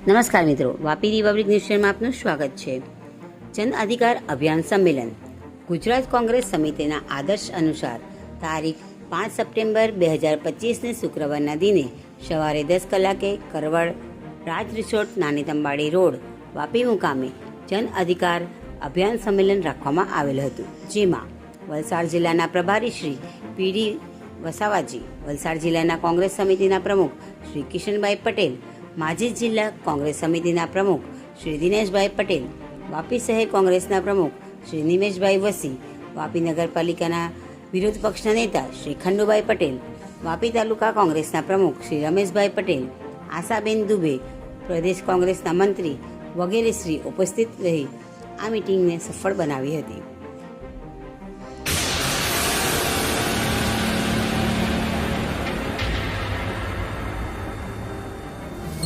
નમસ્કાર મિત્રો, Vapi Republic news આપનું સ્વાગત છે. જન અધિકાર અભિયાન સંમેલન, ગુજરાત કોંગ્રેસ સમિતિના આદર્શ અનુસાર તારીખ પાંચ સપ્ટેમ્બર બે હજાર પચીસને શુક્રવારના દિને સવારે દસ કલાકે કરવડ રાજ રિસોર્ટ નાની તંબાડી રોડ, વાપી મુકામે જન અધિકાર અભિયાન સંમેલન રાખવામાં આવેલ હતું. જેમાં વલસાડ જિલ્લાના પ્રભારી શ્રી પીડી વસાવાજી, વલસાડ જિલ્લાના કોંગ્રેસ સમિતિના પ્રમુખ શ્રી કિશનભાઈ પટેલ માજી જિલ્લા કોંગ્રેસ સમિતિના પ્રમુખ શ્રી દિનેશભાઈ પટેલ, વાપી શહેર કોંગ્રેસના પ્રમુખ શ્રી નિમેશભાઈ વસી, વાપી નગરપાલિકાના વિરોધ પક્ષના નેતા શ્રી ખંડુભાઈ પટેલ, વાપી તાલુકા કોંગ્રેસના પ્રમુખ શ્રી રમેશભાઈ પટેલ, આશાબેન દુબે, પ્રદેશ કોંગ્રેસના મંત્રી વગેરે શ્રી ઉપસ્થિત રહી આ મિટિંગને સફળ બનાવી હતી.